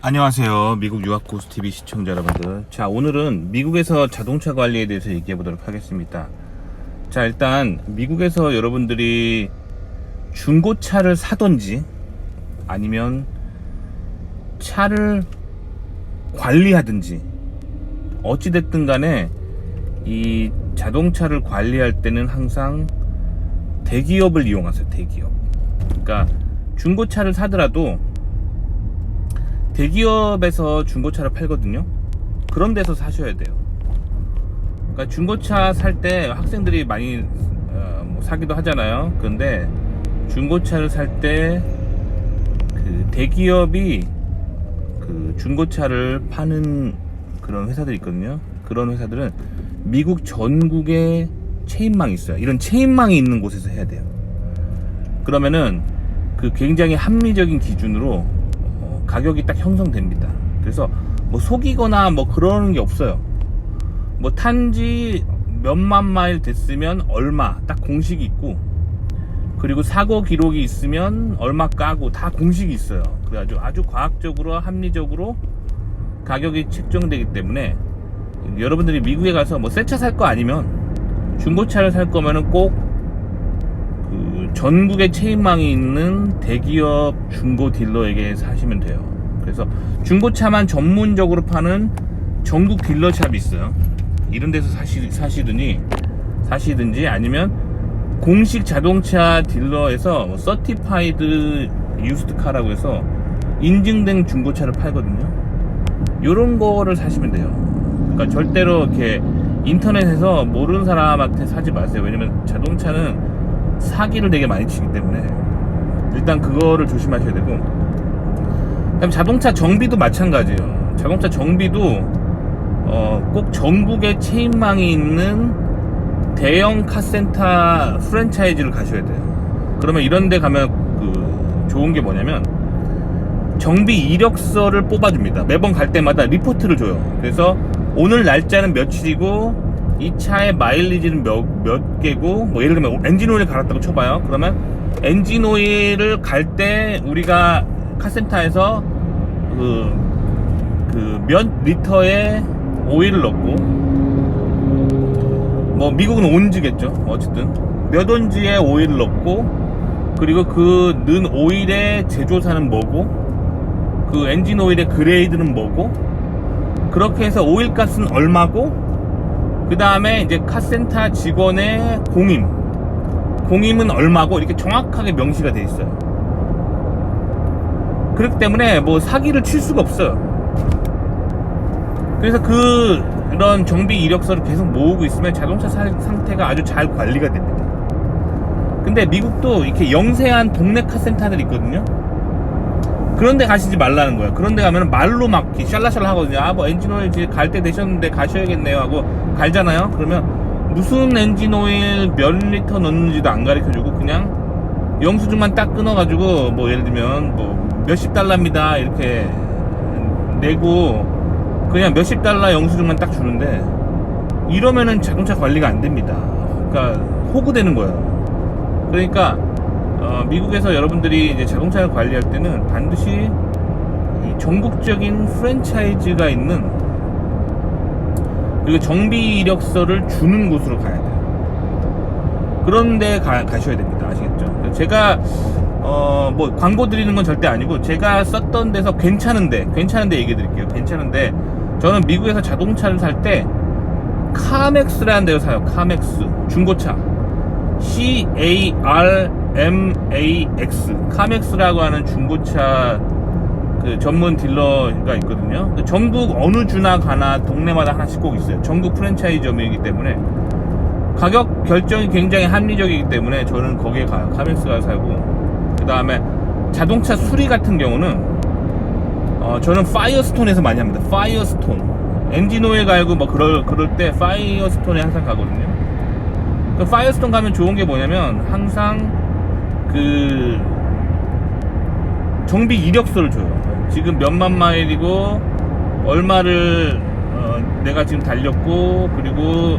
안녕하세요. 미국 유학 고스 TV 시청자 여러분들. 자, 오늘은 미국에서 자동차 관리에 대해서 얘기해 보도록 하겠습니다. 자, 일단 미국에서 여러분들이 중고차를 사던지 아니면 차를 관리하든지 어찌 됐든 간에 이 자동차를 관리할 때는 항상 대기업을 이용하세요. 대기업. 그러니까 중고차를 사더라도 대기업에서 중고차를 팔거든요. 그런 데서 사셔야 돼요. 그러니까 중고차 살 때 학생들이 많이 어, 뭐 사기도 하잖아요. 그런데 중고차를 살 때 그 대기업이 그 중고차를 파는 그런 회사들이 있거든요. 그런 회사들은 미국 전국에 체인망이 있어요. 이런 체인망이 있는 곳에서 해야 돼요. 그러면은 그 굉장히 합리적인 기준으로 어, 가격이 딱 형성됩니다. 그래서 뭐 속이거나 뭐 그러는 게 없어요. 뭐 탄지 몇만 마일 됐으면 얼마 딱 공식이 있고 그리고 사고 기록이 있으면 얼마 까고 다 공식이 있어요. 그래가지고 아주 과학적으로 합리적으로 가격이 책정되기 때문에 여러분들이 미국에 가서 뭐 새 차 살 거 아니면 중고차를 살 거면은 꼭그 전국에 체인망이 있는 대기업 중고 딜러에게 사시면 돼요. 그래서 중고차만 전문적으로 파는 전국 딜러 샵이 있어요. 이런 데서 사시, 사시더니 사시든지 아니면 공식 자동차 딜러에서 뭐 서티파이드 유스트카라고 해서 인증된 중고차를 팔거든요. 요런 거를 사시면 돼요. 그러니까 절대로 이렇게 인터넷에서 모르는 사람한테 사지 마세요. 왜냐면 자동차는 사기를 되게 많이 치기 때문에 일단 그거를 조심하셔야 되고 그다음 자동차 정비도 마찬가지예요. 자동차 정비도 어, 꼭 전국에 체인망이 있는 대형 카센터 프랜차이즈를 가셔야 돼요. 그러면 이런 데 가면 그 좋은 게 뭐냐면 정비 이력서를 뽑아줍니다. 매번 갈 때마다 리포트를 줘요. 그래서 오늘 날짜는 며칠이고 이 차의 마일리지는 몇, 몇 개고 뭐 예를 들면 엔진 오일 갈았다고 쳐봐요. 그러면 엔진 오일을 갈 때 우리가 카센터에서 그, 그 몇 리터의 오일을 넣고 뭐 미국은 온즈겠죠. 어쨌든 몇 온즈의 오일을 넣고 그리고 그 는 오일의 제조사는 뭐고 그 엔진 오일의 그레이드는 뭐고 그렇게 해서 오일값은 얼마고 그 다음에 이제 카센터 직원의 공임. 공임은 얼마고 이렇게 정확하게 명시가 돼 있어요. 그렇기 때문에 뭐 사기를 칠 수가 없어요. 그래서 그 이런 정비 이력서를 계속 모으고 있으면 자동차 사- 상태가 아주 잘 관리가 됩니다. 근데 미국도 이렇게 영세한 동네 카센터들이 있거든요. 그런데 가시지 말라는 거야. 그런데 가면 말로 막 샬라샬라 하거든요. 아, 뭐 엔진 오일 갈 때 되셨는데 가셔야겠네요 하고 갈잖아요. 그러면 무슨 엔진 오일 몇 리터 넣는지도 안 가르쳐주고 그냥 영수증만 딱 끊어가지고 뭐 예를 들면 뭐 몇십 달러입니다 이렇게 내고 그냥 몇십 달러 영수증만 딱 주는데 이러면은 자동차 관리가 안 됩니다. 그러니까 호구되는 거예요. 그러니까 어, 미국에서 여러분들이 이제 자동차를 관리할 때는 반드시 이 전국적인 프랜차이즈가 있는 그리고 정비 이력서를 주는 곳으로 가야 돼요. 그런데 가, 가셔야 됩니다. 아시겠죠? 제가 어, 뭐 광고 드리는 건 절대 아니고 제가 썼던 데서 괜찮은데 괜찮은데 얘기해 드릴게요. 괜찮은데 저는 미국에서 자동차를 살 때 카맥스라는 데를 사요. 카맥스 중고차. C A R M A X 카맥스라고 하는 중고차 그 전문 딜러가 있거든요. 그 전국 어느 주나 가나 동네마다 하나씩 꼭 있어요. 전국 프랜차이즈점이기 때문에 가격 결정이 굉장히 합리적이기 때문에 저는 거기에 가요. 카맥스가 살고 그 다음에 자동차 수리 같은 경우는 어, 저는 파이어스톤에서 많이 합니다. 파이어스톤 엔진 오일 갈고 뭐 그럴 그럴 때 파이어스톤에 항상 가거든요. 그 파이어스톤 가면 좋은 게 뭐냐면 항상 그 정비 이력서를 줘요. 지금 몇만 마일이고 얼마를 어, 내가 지금 달렸고 그리고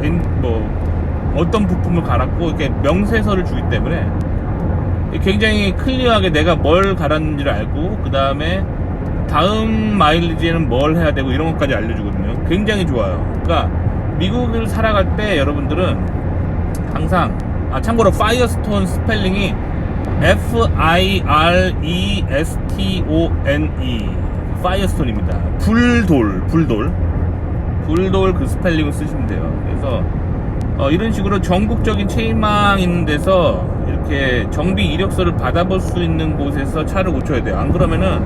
그뭐 어떤 부품을 갈았고 이렇게 명세서를 주기 때문에 굉장히 클리어하게 내가 뭘 갈았는지를 알고 그 다음에 다음 마일리지에는 뭘 해야 되고 이런 것까지 알려주거든요. 굉장히 좋아요. 그러니까 미국을 살아갈 때 여러분들은 항상 아 참고로 파이어스톤 스펠링이 E E 파이어스톤입니다. 불돌 불돌 불돌 그 스펠링을 쓰시면 돼요. 그래서 어, 이런 식으로 전국적인 체인망 있는 데서 이렇게 정비 이력서를 받아볼 수 있는 곳에서 차를 고쳐야 돼요. 안 그러면은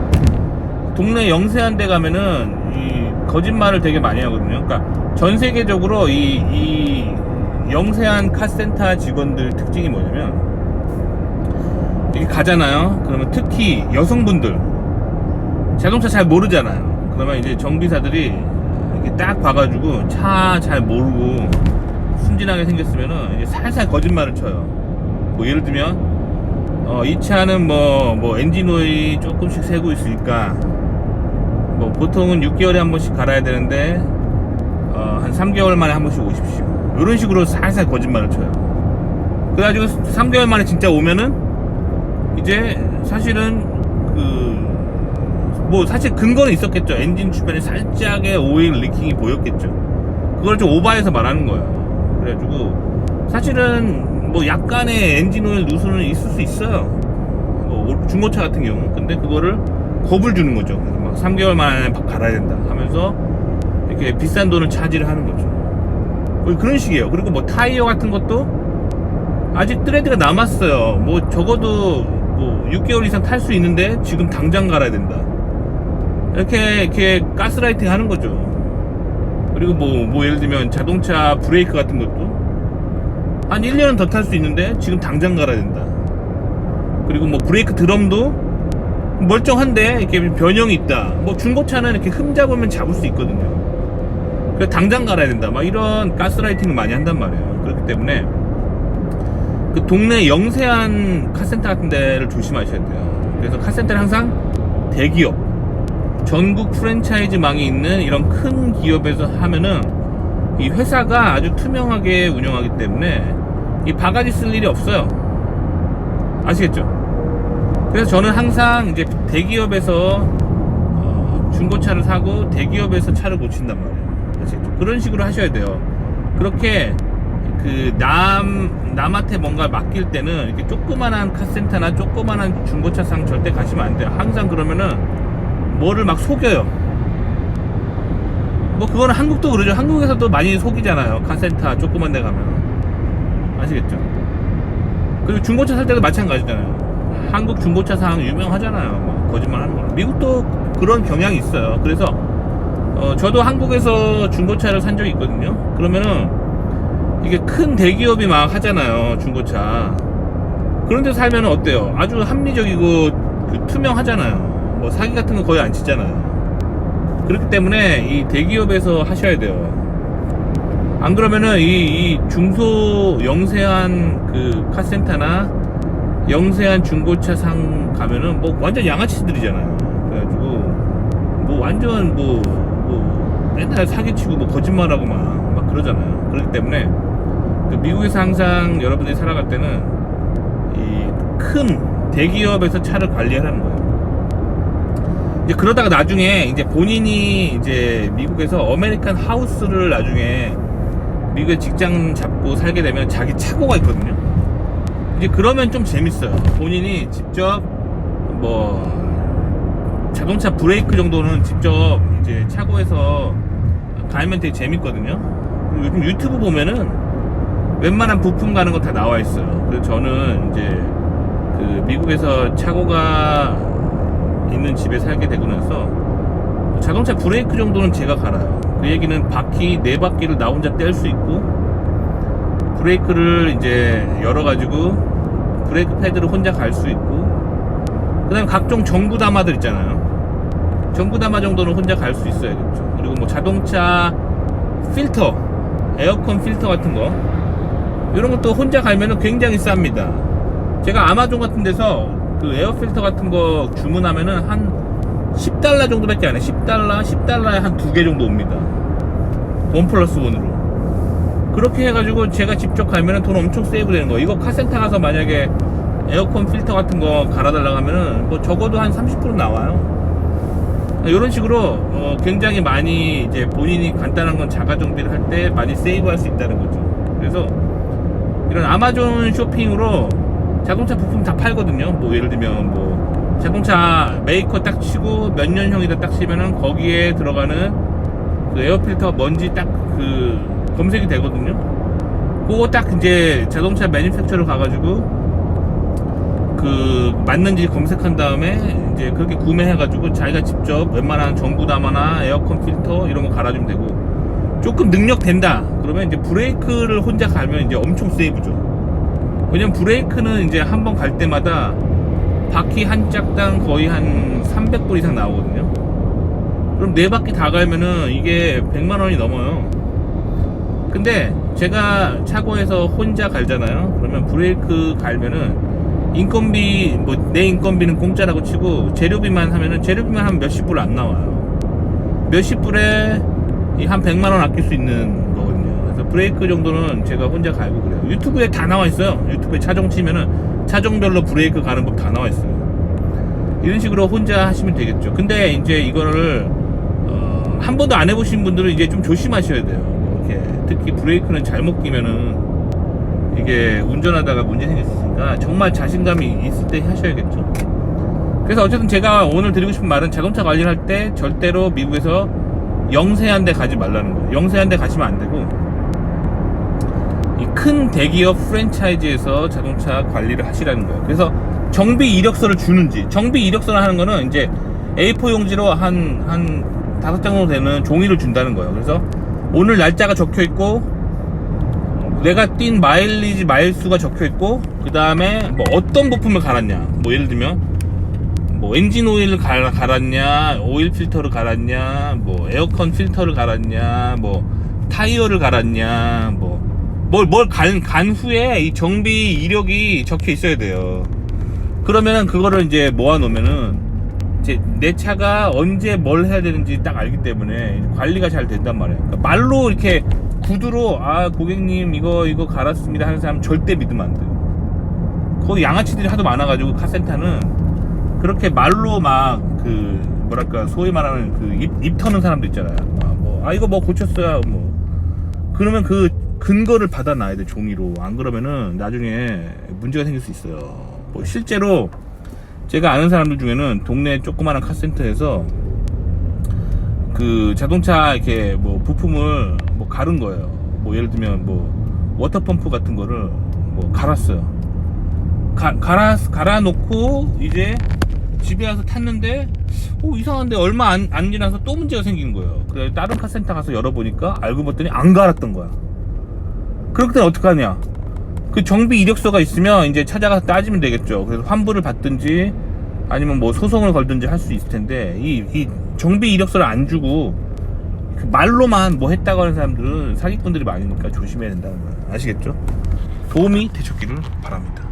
동네 영세한 데 가면은 이 거짓말을 되게 많이 하거든요. 그러니까 전 세계적으로 이, 이 영세한 카센터 직원들 특징이 뭐냐면 이렇게 가잖아요. 그러면 특히 여성분들 자동차 잘 모르잖아요. 그러면 이제 정비사들이 이렇게 딱 봐가지고 차 잘 모르고 순진하게 생겼으면은 살살 거짓말을 쳐요. 뭐 예를 들면 어, 이 차는 뭐, 뭐 엔진 오일이 조금씩 새고 있으니까 뭐 보통은 6개월에 한 번씩 갈아야 되는데 어, 한 3개월 만에 한 번씩 오십시오. 이런 식으로 살살 거짓말을 쳐요. 그래가지고 3개월 만에 진짜 오면은 이제 사실은 그 뭐 사실 근거는 있었겠죠. 엔진 주변에 살짝의 오일 리킹이 보였겠죠. 그걸 좀 오버해서 말하는 거예요. 그래가지고 사실은 뭐 약간의 엔진 오일 누수는 있을 수 있어요. 뭐 중고차 같은 경우. 근데 그거를 겁을 주는 거죠. 막 3개월 만에 갈아야 된다 하면서 이렇게 비싼 돈을 차지를 하는 거죠. 뭐 그런 식이에요. 그리고 뭐 타이어 같은 것도 아직 트레드가 남았어요. 뭐 적어도 뭐 6개월 이상 탈 수 있는데 지금 당장 갈아야 된다. 이렇게 이렇게 가스라이팅 하는 거죠. 그리고 뭐, 뭐 예를 들면 자동차 브레이크 같은 것도 한 1년은 더 탈 수 있는데 지금 당장 갈아야 된다. 그리고 뭐 브레이크 드럼도 멀쩡한데 이렇게 변형이 있다. 뭐 중고차는 이렇게 흠 잡으면 잡을 수 있거든요. 그래서 당장 갈아야 된다. 막 이런 가스라이팅을 많이 한단 말이에요. 그렇기 때문에 그 동네 영세한 카센터 같은 데를 조심하셔야 돼요. 그래서 카센터는 항상 대기업, 전국 프랜차이즈망이 있는 이런 큰 기업에서 하면은 이 회사가 아주 투명하게 운영하기 때문에 이 바가지 쓸 일이 없어요. 아시겠죠? 그래서 저는 항상 이제 대기업에서 어, 중고차를 사고 대기업에서 차를 고친단 말이에요. 아시겠죠? 그런 식으로 하셔야 돼요. 그렇게 그 남 남한테 뭔가 맡길 때는 이렇게 조그만한 카센터나 조그만한 중고차상 절대 가시면 안 돼요. 항상 그러면은 뭐를 막 속여요. 뭐 그거는 한국도 그러죠. 한국에서도 많이 속이잖아요. 카센터 조그만 데 가면 아시겠죠? 그리고 중고차 살 때도 마찬가지잖아요. 한국 중고차 상 유명하잖아요. 뭐 거짓말 하는 거. 미국도 그런 경향이 있어요. 그래서 어, 저도 한국에서 중고차를 산 적이 있거든요. 그러면은 이게 큰 대기업이 막 하잖아요. 중고차. 그런 데 살면 어때요? 아주 합리적이고 그 투명하잖아요. 뭐 사기 같은 거 거의 안 치잖아요. 그렇기 때문에 이 대기업에서 하셔야 돼요. 안 그러면은 이, 이 중소 영세한 그 카센터나 영세한 중고차 상 가면은 뭐 완전 양아치들이잖아요. 그래가지고 뭐 완전 뭐, 뭐 맨날 사기치고 뭐 거짓말하고 막, 막 그러잖아요. 그렇기 때문에 그 미국에서 항상 여러분들이 살아갈 때는 이 큰 대기업에서 차를 관리하라는 거예요. 이제 그러다가 나중에 이제 본인이 이제 미국에서 어메리칸 하우스를 나중에 미국에 직장 잡고 살게 되면 자기 차고가 있거든요. 이제 그러면 좀 재밌어요. 본인이 직접 뭐 자동차 브레이크 정도는 직접 이제 차고에서 갈면 되게 재밌거든요. 요즘 유튜브 보면은 웬만한 부품 가는 거 다 나와 있어요. 그래서 저는 이제 그 미국에서 차고가 있는 집에 살게 되고 나서 자동차 브레이크 정도는 제가 갈아요. 그 얘기는 바퀴 네 바퀴를 나 혼자 뗄 수 있고 브레이크를 이제 열어 가지고 브레이크 패드를 혼자 갈 수 있고 그다음 에 각종 전구 담아들 있잖아요. 전구 담아 정도는 혼자 갈 수 있어야겠죠. 그리고 뭐 자동차 필터, 에어컨 필터 같은 거 이런 것도 혼자 갈면은 굉장히 쌉니다. 제가 아마존 같은 데서 그 에어 필터 같은 거 주문하면은 한 10달러 정도밖에 안 해. 10달러, 10달러에 한 두 개 정도 옵니다. 원 플러스 원으로. 그렇게 해가지고 제가 직접 갈면은 돈 엄청 세이브 되는 거. 이거 카센터 가서 만약에 에어컨 필터 같은 거 갈아달라고 하면은 뭐 적어도 한 30% 나와요. 이런 식으로 어, 굉장히 많이 이제 본인이 간단한 건 자가 정비를 할 때 많이 세이브할 수 있다는 거죠. 그래서 이런 아마존 쇼핑으로 자동차 부품 다 팔거든요. 뭐 예를 들면 뭐 자동차 메이커 딱 치고 몇 년형이다 딱 치면은 거기에 들어가는 그 에어필터 먼지 딱 그 검색이 되거든요. 그거 딱 이제 자동차 매니팩처러 가가지고 그 맞는지 검색한 다음에 이제 그렇게 구매해가지고 자기가 직접 웬만한 전구 담아나 에어컨 필터 이런 거 갈아주면 되고 조금 능력 된다. 그러면 이제 브레이크를 혼자 갈면 이제 엄청 세이브죠. 왜냐면 브레이크는 이제 한 번 갈 때마다 바퀴 한 짝당 거의 한 300불 이상 나오거든요. 그럼 네 바퀴 다 갈면은 이게 100만 원이 넘어요. 근데 제가 차고에서 혼자 갈잖아요. 그러면 브레이크 갈면은 인건비 뭐 내 인건비는 공짜라고 치고 재료비만 하면은 재료비만 한 몇십 불 안 나와요. 몇십 불에 이 한 100만 원 아낄 수 있는 거거든요. 그래서 브레이크 정도는 제가 혼자 갈고 그래요. 유튜브에 다 나와 있어요. 유튜브에 차종 치면은 차종별로 브레이크 가는 법 다 나와 있어요. 이런 식으로 혼자 하시면 되겠죠. 근데 이제 이거를 어, 한 번도 안 해보신 분들은 이제 좀 조심하셔야 돼요. 이렇게 특히 브레이크는 잘못 끼면은 이게 운전하다가 문제 있으니까 정말 자신감이 있을 때 하셔야겠죠. 그래서 어쨌든 제가 오늘 드리고 싶은 말은 자동차 관리를 할 때 절대로 미국에서 영세한 데 가지 말라는 거예요. 영세한 데 가시면 안 되고 이큰 대기업 프랜차이즈에서 자동차 관리를 하시라는 거예요. 그래서 정비 이력서를 주는지 정비 이력서를 하는 거는 이제 A4 용지로 한 한 다섯 장 정도 되는 종이를 준다는 거예요. 그래서 오늘 날짜가 적혀 있고 내가 뛴 마일리지 마일수가 적혀 있고 그 다음에 뭐 어떤 부품을 갈았냐 뭐 예를 들면 뭐 엔진 오일을 갈, 갈았냐 오일 필터를 갈았냐 뭐 에어컨 필터를 갈았냐 뭐 타이어를 갈았냐 뭐 뭘뭘간간 후에 이 정비 이력이 적혀 있어야 돼요 그러면은 그거를 이제 모아 놓으면은 이제 내 차가 언제 뭘 해야 되는지 딱 알기 때문에 관리가 잘 된단 말이에요. 그러니까 말로 이렇게 구두로 아 고객님 이거 이거 갈았습니다 하는 사람 절대 믿으면 안 돼요. 거기 양아치들이 하도 많아가지고 카센터는 그렇게 말로 막 그 뭐랄까 소위 말하는 그 입 입 터는 사람도 있잖아요. 아, 뭐, 아 이거 뭐 고쳤어요 뭐 그러면 그 근거를 받아놔야 돼 종이로 안 그러면은 나중에 문제가 생길 수 있어요. 뭐 실제로 제가 아는 사람들 중에는 동네 조그마한 카센터에서 그 자동차 이렇게 뭐 부품을 뭐 갈은 거예요. 뭐 예를 들면 뭐 워터펌프 같은 거를 뭐 갈았어요. 가, 갈아 갈아 놓고 이제 집에 와서 탔는데 오 이상한데 얼마 안, 안 지나서 또 문제가 생긴 거예요. 그래 다른 카센터 가서 열어보니까 알고 봤더니 안 갈았던 거야. 그럴 땐 어떡하냐? 그 정비 이력서가 있으면 이제 찾아가서 따지면 되겠죠. 그래서 환불을 받든지 아니면 뭐 소송을 걸든지 할 수 있을 텐데 이, 이 정비 이력서를 안 주고 그 말로만 뭐 했다고 하는 사람들은 사기꾼들이 많으니까 조심해야 된다는 거예요. 아시겠죠? 도움이 되셨기를 바랍니다.